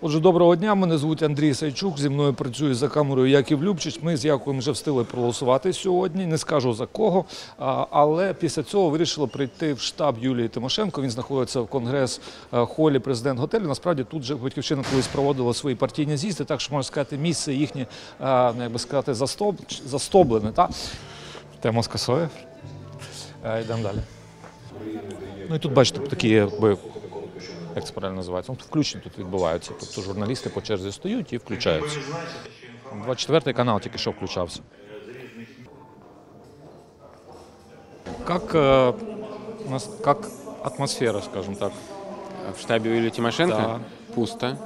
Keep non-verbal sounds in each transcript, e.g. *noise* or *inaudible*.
Отже, доброго дня. Мене звуть Андрій Сайчук. Зі мною працює за камерою Яків Любчич. Ми з Яковом вже встигли проголосувати сьогодні. Не скажу за кого. Але після цього вирішили прийти в штаб Юлії Тимошенко. Він знаходиться в конгрес е, холі президент готелю. Насправді тут же батьківщина колись проводила свої партійні з'їзди, так що можна сказати, місце їхнє, е, ну, як би сказати, застоб... застоблене. Та? Тема скасує. Е, Йдемо далі. Ну і тут бачите, такі якби як це правильно називається? Ну, включення тут відбуваються. Тобто журналісти по черзі стоять і включаються. 24 канал тільки що включався. Как, э, у нас, как атмосфера, скажем так? В штабе Юлии Тимошенко Да. пусто,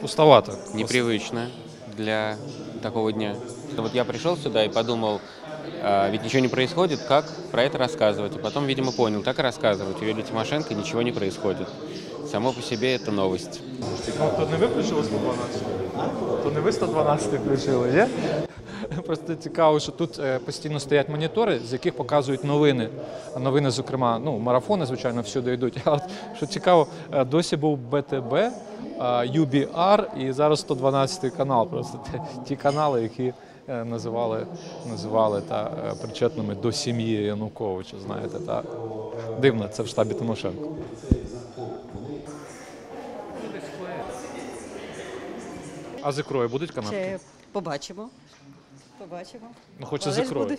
Пустовато. непривычно для такого дня. Вот я пришел сюда и подумал, а, ведь ничего не происходит, как про это рассказывать? И потом, видимо, понял, так и рассказывать. У Юлии Тимошенко ничего не происходит. Само по себе это новость. То не ви включили 112? То не ви 112 включили, є? *laughs* Просто цікаво, що тут е, постійно стоять монітори, з яких показують новини. Новини, зокрема, ну, марафони, звичайно, всюди йдуть. *laughs* А от, що цікаво, е, досі був БТБ, е, UBR і зараз 112 канал. Просто ті, канали, які е, називали, називали та, е, причетними до сім'ї Януковича. Знаєте, та дивно, це в штабі Тимошенко. А з ікрою будуть канапки? Побачимо. Побачимо. Ну, хочеться Але ж буде.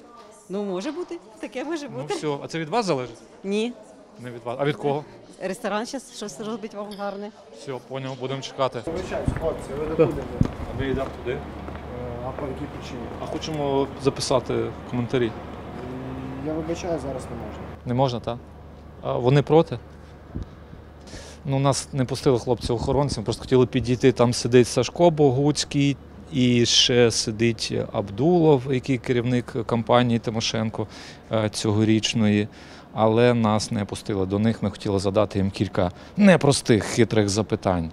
Ну, може бути. Таке може Ну бути. все, а це від вас залежить? Ні. Не від вас. А від кого? Ресторан зараз щось робить вам гарне. Все, поняв, будемо чекати. Вибачаюсь, хлопці, ви не будете. А ми йдемо туди. Е, А по якій причині? А хочемо записати коментарі. М, Я вибачаю, зараз не можна. Не можна, так? А вони проти? Ну, нас не пустили хлопці охоронців, просто хотіли підійти. Там сидить Сашко Богуцький і ще сидить Абдулов, який керівник компанії Тимошенко е, цьогорічної. Але нас не пустили до них. Ми хотіли задати їм кілька непростих хитрих запитань.